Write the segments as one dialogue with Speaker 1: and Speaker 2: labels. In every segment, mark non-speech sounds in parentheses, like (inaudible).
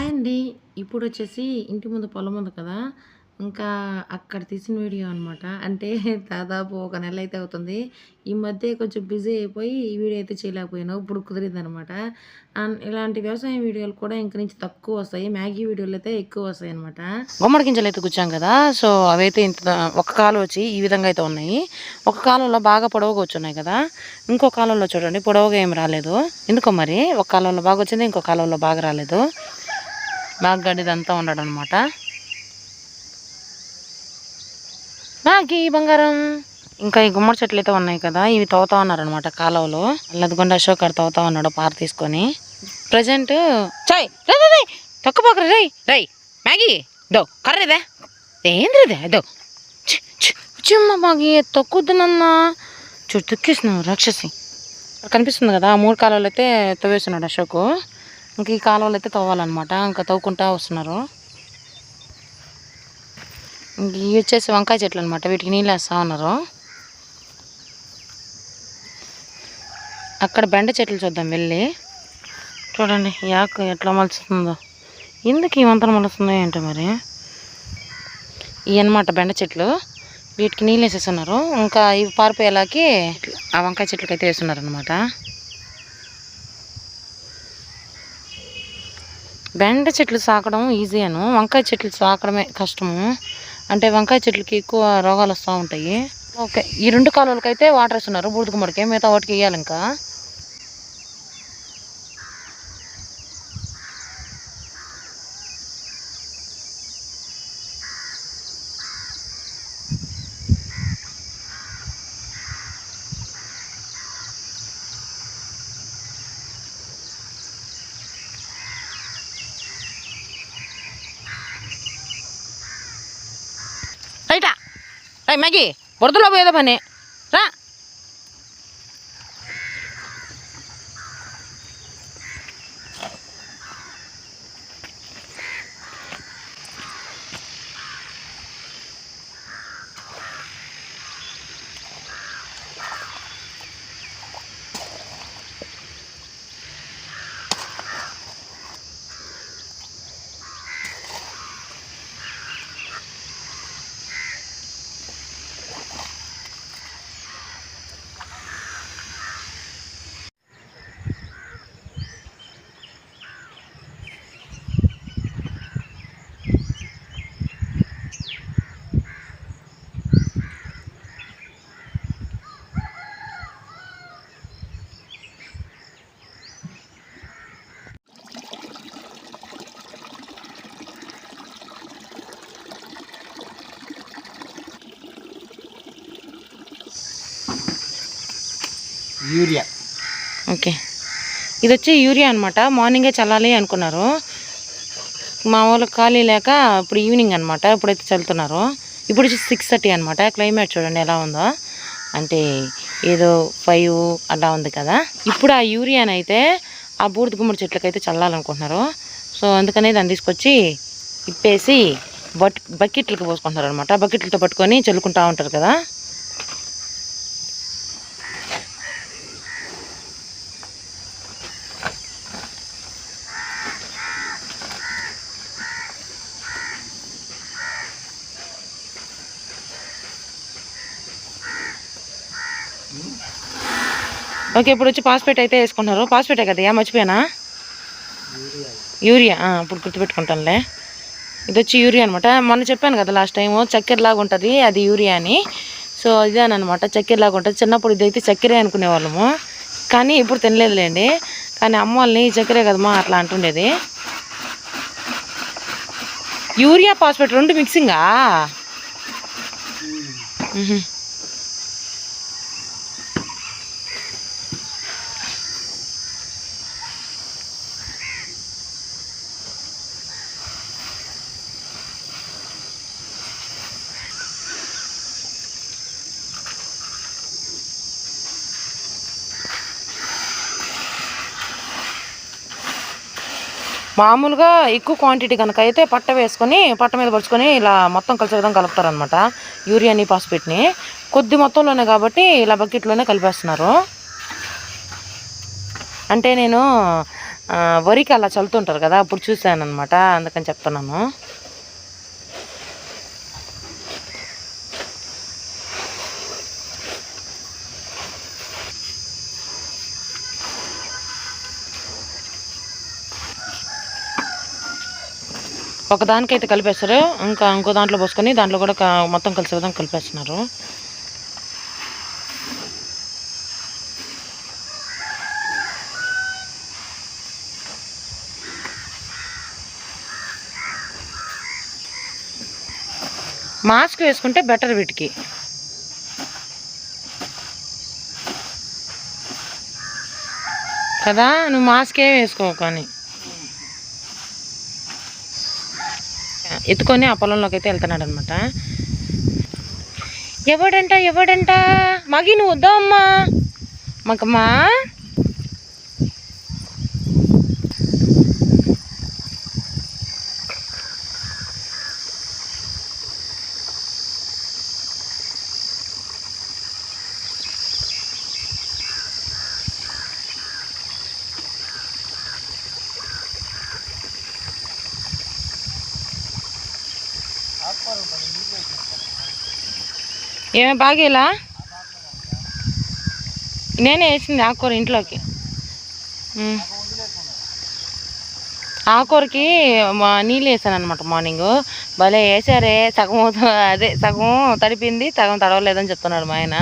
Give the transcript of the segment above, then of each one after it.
Speaker 1: Hi అండి. ఇప్పుడు వచ్చేసి ఇంటి ముందు పొలం ఉంది కదా ఇంకా అక్కడ తీసిన వీడియో అనమాట అంటే దాదాపు ఒక నెల అయితే అవుతుంది. ఈ మధ్య కొంచెం బిజీ అయిపోయి ఈ వీడియో అయితే చేయలేకపోయాను. ఇప్పుడు కుదిరింది అనమాట ఇలాంటి వ్యవసాయం వీడియోలు కూడా ఇంక నుంచి తక్కువ వస్తాయి. మ్యాగీ వీడియోలు అయితే ఎక్కువ వస్తాయి అనమాట గుమ్మడి గింజలు అయితే కూర్చాం కదా సో అవైతే ఇంత ఒక కాలం వచ్చి ఈ విధంగా అయితే ఉన్నాయి. ఒక కాలంలో బాగా పొడవుగా వచ్చున్నాయి కదా ఇంకో కాలంలో చూడండి పొడవుగా ఏం రాలేదు. ఎందుకో మరి? ఒక కాలంలో బాగా వచ్చింది ఇంకో కాలంలో బాగా రాలేదు. బాగా గడ్డిదంతా ఉండడం అనమాట నాకి బంగారం. ఇంకా ఈ గుమ్మడి చెట్లు అయితే ఉన్నాయి కదా ఇవి తవ్వుతా ఉన్నారనమాట కాలువలో. అల్లదిగొండ అశోక్ గారు తవ్వుతా ఉన్నాడు పార తీసుకొని. ప్రజెంట్ చాయ్ రే రే, తొక్కపోకరు రై రై మ్యాగీ దో కర్రేదే ఏంద్రదే దో. చిమ్మ బాగి తొక్కుద్దునన్నా చూడు తొక్కేసినావు రాక్షసి. కనిపిస్తుంది కదా ఆ మూడు కాలువలు అయితే తవ్వేస్తున్నాడు అశోకు. ఇంక ఈ కాలువలు అయితే తవ్వాలన్నమాట. ఇంకా తవ్వుకుంటా వస్తున్నారు. ఇంక ఇవి వచ్చేసి వంకాయ చెట్లు అనమాట వీటికి నీళ్ళు వేస్తా ఉన్నారు. అక్కడ బెండ చెట్లు చూద్దాం వెళ్ళి. చూడండి యాక్ ఎట్లా మలుస్తుందో. ఎందుకు ఈ వంతన మలుస్తుందో ఏంటో మరి? ఇవి అనమాట బెండ చెట్లు. వీటికి నీళ్ళు వేసేస్తున్నారు. ఇంకా ఇవి పారిపోయేలాకి ఆ వంకాయ చెట్లకి అయితే వేస్తున్నారు బెండ చెట్లు సాకడం ఈజీ అను. వంకాయ చెట్లు సాకడమే కష్టము. అంటే వంకాయ చెట్లకి ఎక్కువ రోగాలు వస్తూ ఉంటాయి. ఓకే. ఈ రెండు కాలువలకైతే అయితే వాటర్ వేస్తున్నారు. బూడిద గుమ్మడికి మిగతా వాటికి వేయాలి ఇంకా. మ్యాగీ బురదలో పోయేదో పని. రా.
Speaker 2: యూరియా.
Speaker 1: ఓకే. ఇది వచ్చి యూరియా అనమాట మార్నింగే చల్లాలి అనుకున్నారు. మా వాళ్ళకి ఖాళీ లేక ఇప్పుడు ఈవినింగ్ అనమాట ఇప్పుడైతే చల్లుతున్నారు. ఇప్పుడు వచ్చి సిక్స్ థర్టీ అనమాట క్లైమేట్ చూడండి ఎలా ఉందో. అంటే ఏదో ఫైవ్ అలా ఉంది కదా. ఇప్పుడు ఆ యూరియాని అయితే ఆ బూడిద గుమ్మడి చెట్లకైతే చల్లాలనుకుంటున్నారు. సో అందుకనే దాన్ని తీసుకొచ్చి ఇప్పేసి బట్ బకెట్లకు పోసుకుంటున్నారు అనమాట బకెట్లతో పట్టుకొని చల్లుకుంటా ఉంటారు కదా. ఓకే ఇప్పుడు వచ్చి పాస్పేట్ అయితే వేసుకుంటున్నారు పాస్పేటే కదా మర్చిపోయానా? యూరియా ఇప్పుడు గుర్తుపెట్టుకుంటానులే. ఇది వచ్చి యూరియా అనమాట మొన్న చెప్పాను కదా లాస్ట్ టైం చక్కెర లాగా ఉంటుంది అది యూరియా అని. సో ఇదేనమాట చక్కెర లాగా ఉంటుంది. చిన్నప్పుడు ఇదైతే చక్కెరే అనుకునేవాళ్ళము. కానీ ఇప్పుడు తినలేదులేండి. కానీ అమ్మ వాళ్ళని చక్కెరే కదమ్మా అట్లా అంటుండేది. యూరియా పాస్పేట్ రెండు మిక్సింగా మామూలుగా ఎక్కువ క్వాంటిటీ కనుక అయితే పట్ట వేసుకొని పట్ట మీద పరుచుకొని ఇలా మొత్తం కలిసే విధంగా కలుపుతారనమాట యూరియాని పాస్పేట్ని కొద్ది మొత్తంలోనే కాబట్టి ఇలా బకెట్లోనే కలిపేస్తున్నారు. అంటే నేను వరికి అలా చల్లుతుంటారు కదా అప్పుడు చూశాను అనమాట అందుకని చెప్తున్నాను. ఒక దానికైతే కలిపేస్తారు. ఇంకా ఇంకో దాంట్లో పోసుకొని దాంట్లో కూడా మొత్తం కలిసే విధంగా కలిపేస్తున్నారు. మాస్క్ వేసుకుంటే బెటర్ వీటికి. కదా? నువ్వు మాస్క్ ఏం వేసుకో కానీ. ఎత్తుకొని ఆ పొలంలోకి అయితే వెళ్తున్నాడు అనమాట ఎవడంట ఎవడంట? మగి నువ్వు వద్దా అమ్మా ఏమే బాగేలా? నేనే వేసింది ఆకుకూర ఇంట్లోకి. ఆకుకూరకి మా నీళ్ళు వేసాను అనమాట మార్నింగ్. భలే వేసారే సగం అదే సగం తడిపింది సగం తడవలేదని చెప్తున్నాడు మా ఆయన.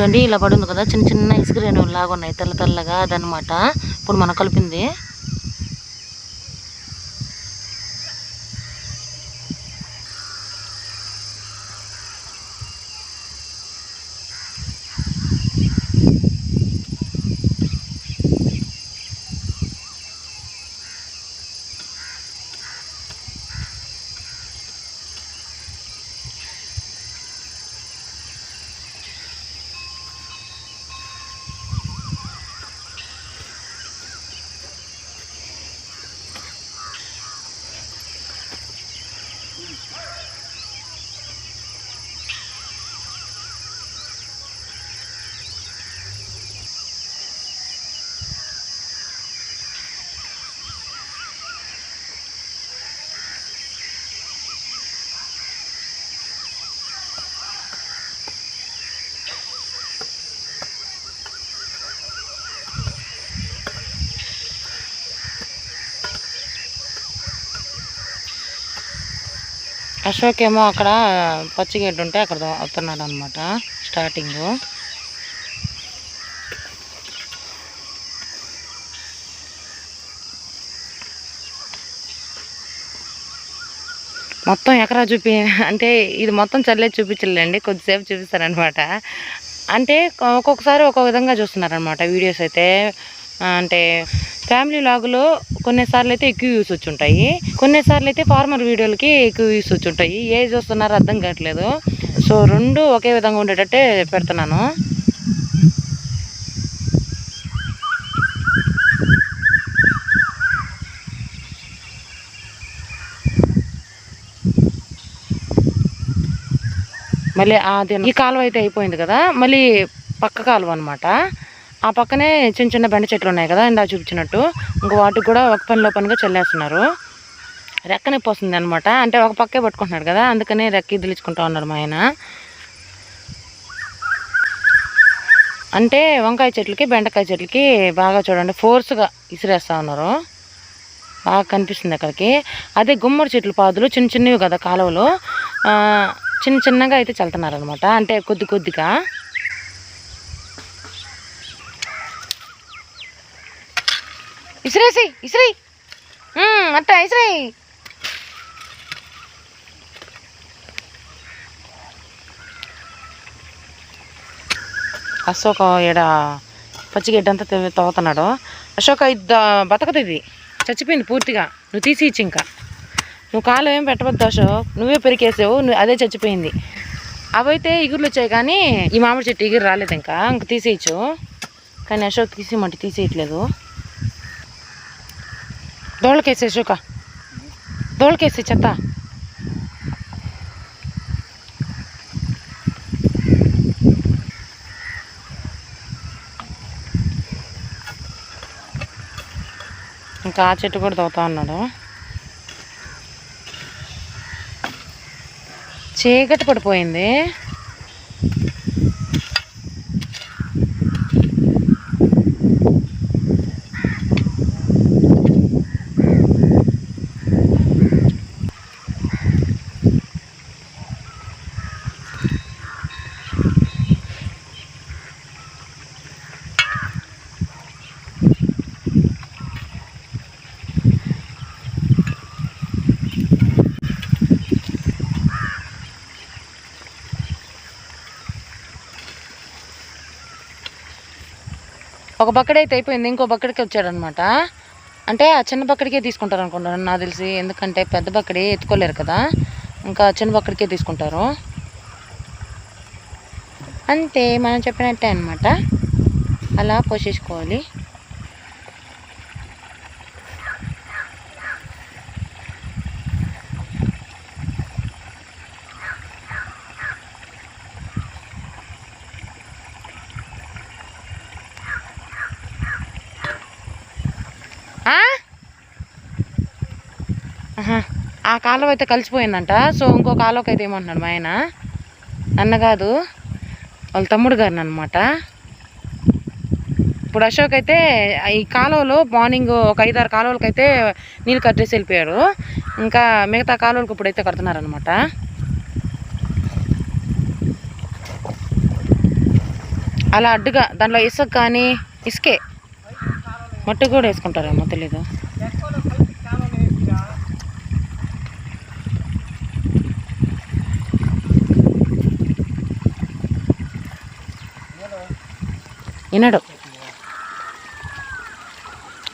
Speaker 1: చూడండి ఇలా పడింది కదా చిన్న చిన్న ఇసుక రేణువులు లాగా ఉన్నాయి తెల్ల తెల్లగా అదనమాట. ఇప్పుడు మనం కలిపింది. అశోక్ ఏమో అక్కడ పచ్చిగడ్డి ఉంటే అక్కడ అవుతున్నాడు అనమాట స్టార్టింగ్ మొత్తం ఎకరా చూపి అంటే ఇది మొత్తం చల్లే చూపించలేండి కొద్దిసేపు చూపిస్తారనమాట అంటే ఒక్కొక్కసారి ఒక్కొక్క విధంగా చూస్తున్నారనమాట వీడియోస్ అయితే. అంటే ఫ్యామిలీ లాగులో కొన్నిసార్లు అయితే ఎక్కువ వ్యూస్ వచ్చి ఉంటాయి కొన్నిసార్లు అయితే ఫార్మర్ వీడియోలకి ఎక్కువ వ్యూస్ వచ్చి ఉంటాయి ఏ చూస్తున్నారో అర్థం కావట్లేదు. సో రెండు ఒకే విధంగా ఉండేటట్టే పెడుతున్నాను. మళ్ళీ అది ఈ కాలువ అయితే అయిపోయింది కదా. మళ్ళీ పక్క కాలువ అనమాట ఆ పక్కనే చిన్న చిన్న బెండ చెట్లు ఉన్నాయి కదా ఇందా చూపించినట్టు. ఇంకో వాటికి కూడా ఒక పనిలో పనిగా చల్లేస్తున్నారు. రెక్క నొప్పి వస్తుంది అనమాట అంటే ఒక పక్కే పట్టుకుంటున్నాడు కదా అందుకనే రెక్క ఇదిలించుకుంటా ఉన్నాడు మా ఆయన. అంటే వంకాయ చెట్లకి బెండకాయ చెట్లకి బాగా చూడండి ఫోర్స్గా ఇసిరేస్తా ఉన్నారు. బాగా కనిపిస్తుంది అక్కడికి. అదే గుమ్మడి చెట్లు పాదులు చిన్న చిన్నవి కదా కాలువలు. చిన్న చిన్నగా అయితే చల్లుతున్నారు అనమాట అంటే కొద్ది కొద్దిగా. ఇసిరేసి ఇసిరి. అట్ట ఇసిరి. అశోక ఈడ పచ్చిగడ్డంతా తవ్వుతున్నాడు. అశోక ఇది బతకదు ఇది. చచ్చిపోయింది పూర్తిగా. నువ్వు తీసి ఇచ్చి ఇంకా. నువ్వు కాలు ఏం పెట్టవద్దు అశోక్. నువ్వే పెరికేసావు. నువ్వు అదే చచ్చిపోయింది. అవైతే ఇగుర్లు వచ్చాయి కానీ ఈ మామిడి చెట్టు ఇగురు రాలేదు ఇంకా. ఇంక తీసేయచ్చు. కానీ అశోక్ తీసేయమంటే తీసేయట్లేదు. దోళ్ళకేసే శుక దోళ్ళకేసి చెత్త. ఇంకా ఆ చెట్టు కూడా తవ్వుతా ఉన్నాడు. చీకటి పడిపోయింది. ఒక బకెట్ అయితే అయిపోయింది ఇంకో బకెట్కి వచ్చాడనమాట. అంటే ఆ చిన్న బకెట్కే తీసుకుంటారు అనుకుంటాను నాకు తెలిసి. ఎందుకంటే పెద్ద బకెట్ ఎత్తుకోలేరు కదా. ఇంకా చిన్న బక్కడికే తీసుకుంటారు. అంతే మనం చెప్పినట్టే అనమాట అలా పోషించుకోవాలి ఆ? ఆహా. ఆ కాలువ అయితే కలిసిపోయిందంట. సో ఇంకో కాలువకి అయితే ఏమంటున్నాడు మా ఆయన? అన్న కాదు వాళ్ళ తమ్ముడు గారిని అనమాట ఇప్పుడు అశోక్ అయితే ఈ కాలువలో మార్నింగ్ ఒక ఐదారు కాలువలకి అయితే నీళ్ళు కట్టేసి వెళ్ళిపోయారు ఇంకా మిగతా కాలువలకు ఇప్పుడైతే కడుతున్నారనమాట అలా అడ్డుగా దాంట్లో ఇసుక కానీ ఇసుకే. మట్టి కూడా వేసుకుంటారేమో తెలీదు. వినడు.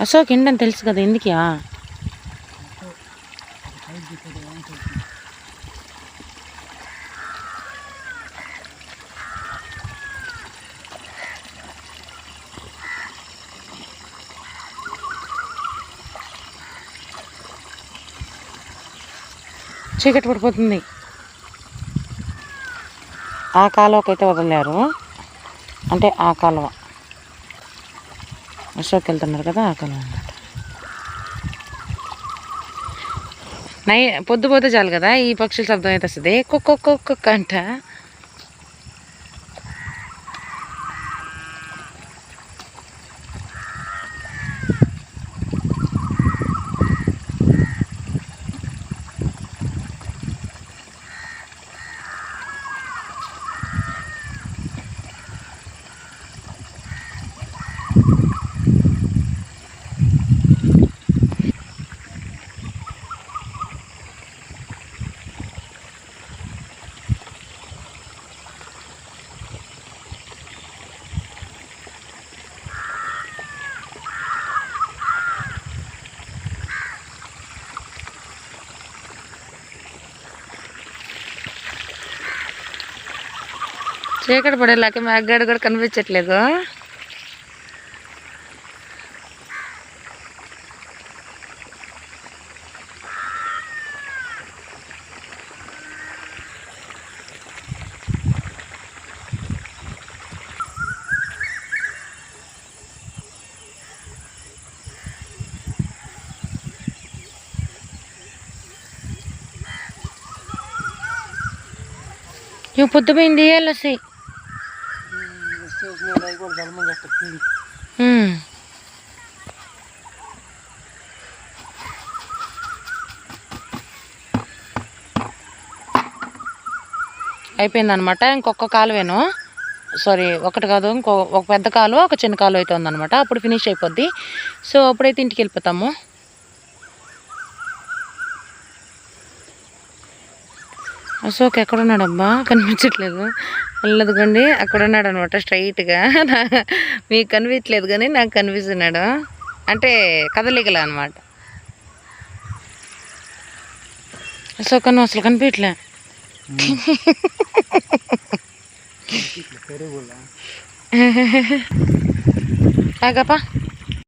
Speaker 1: అశోక్ ఏంటని తెలుసు కదా ఎందుకా చీకటి పడిపోతుంది. ఆ కాలువకైతే వదిలేరు అంటే ఆ కాలువ. అశోక్ వెళ్తున్నారు కదా ఆ అనమాట నై పొద్దుపోతే చాలు కదా ఈ పక్షుల శబ్దం అయితే వస్తుంది కుక్క కుక్క అంట. చీకటి పడేలాక మేఘగాడు కూడా కనిపించట్లేదు. ఇవి పొద్దుపోయింది వెళ్ళొస్తాయి అయిపోయిందనమాట. ఇంకొక కాలువేను సారీ ఒకటి కాదు ఇంకో ఒక పెద్ద కాలువ ఒక చిన్న కాలువ అయితే ఉందన్నమాట అప్పుడు ఫినిష్ అయిపోద్ది. సో అప్పుడైతే ఇంటికి వెళ్ళిపోతాము. అశోక్ ఎక్కడున్నాడబ్బా? కనిపించట్లేదు. వెళ్ళదుగండి అక్కడ ఉన్నాడు అనమాట స్ట్రైట్గా. (laughs) మీకు కనిపించట్లేదు కానీ నాకు కనిపిస్తున్నాడు. అంటే కదలికలు అనమాట అశోక్ నువ్వు అసలు కనిపించట్లే. ఆగప్పా